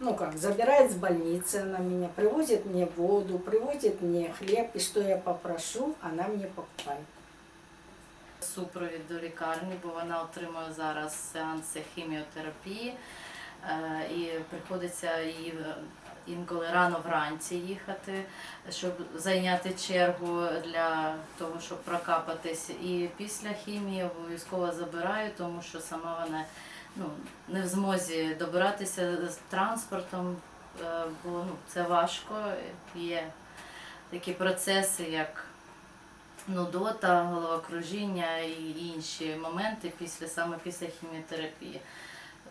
ну как, забирает с больницы она меня, привозит мне воду, привозит мне хлеб, и что я попрошу, она мне покупает. Супровід до лікарні, бо вона отримує зараз сеанси хіміотерапії е, і приходиться їй е, інколи рано вранці їхати, щоб зайняти чергу для того, щоб прокапатись. І після хімії обов'язково забираю, тому що сама вона ну, не в змозі добиратися з транспортом, е, бо ну, це важко. Є такі процеси, як нудота, головокружіння і інші моменти після саме після хіміотерапії.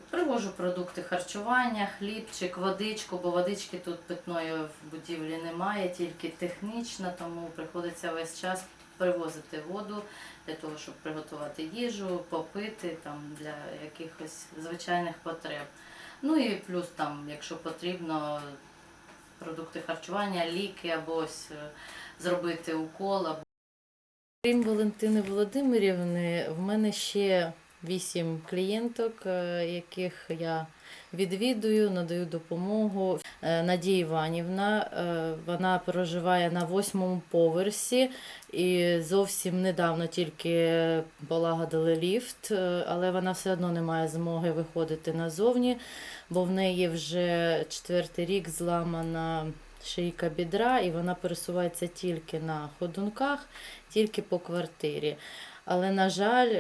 Привожу продукти харчування, хлібчик, водичку, бо водички тут питної в будівлі немає, тільки технічна, тому приходиться весь час привозити воду для того, щоб приготувати їжу, попити там для якихось звичайних потреб. Ну і плюс там, якщо потрібно, продукти харчування, ліки або ось е, зробити укол. Або... Крім Валентини Володимирівни, в мене ще вісім клієнток, е, яких я відвідую, надаю допомогу. Е, Надія Іванівна, е, вона проживає на восьмому поверсі і зовсім недавно тільки полагодили ліфт, але вона все одно не має змоги виходити назовні, бо в неї вже четвертий рік зламана шийка бідра, і вона пересувається тільки на ходунках, тільки по квартирі. Але, на жаль,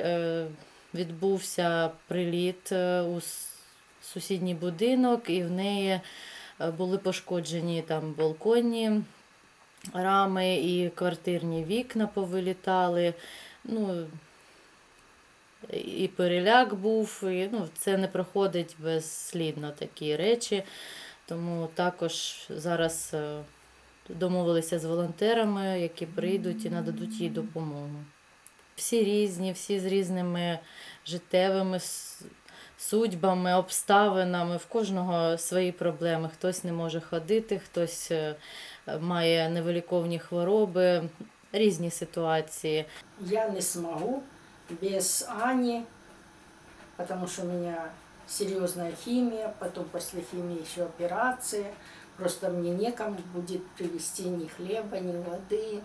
відбувся приліт е, у сусідній будинок, і в неї е, були пошкоджені там балконні рами і квартирні вікна повилітали. Ну, і переляк був, і, ну, це не проходить безслідно такі речі. Тому також зараз е, домовилися з волонтерами, які прийдуть і нададуть їй допомогу. Всі різні, всі з різними життєвими судьбами, обставинами. В кожного свої проблеми. Хтось не може ходити, хтось е, має невиліковні хвороби, різні ситуації. Я не смогу без Ани, потому что у меня серьезная химия, потом после химии еще операция. Просто мне некому будет привезти ни хлеба, ни воды.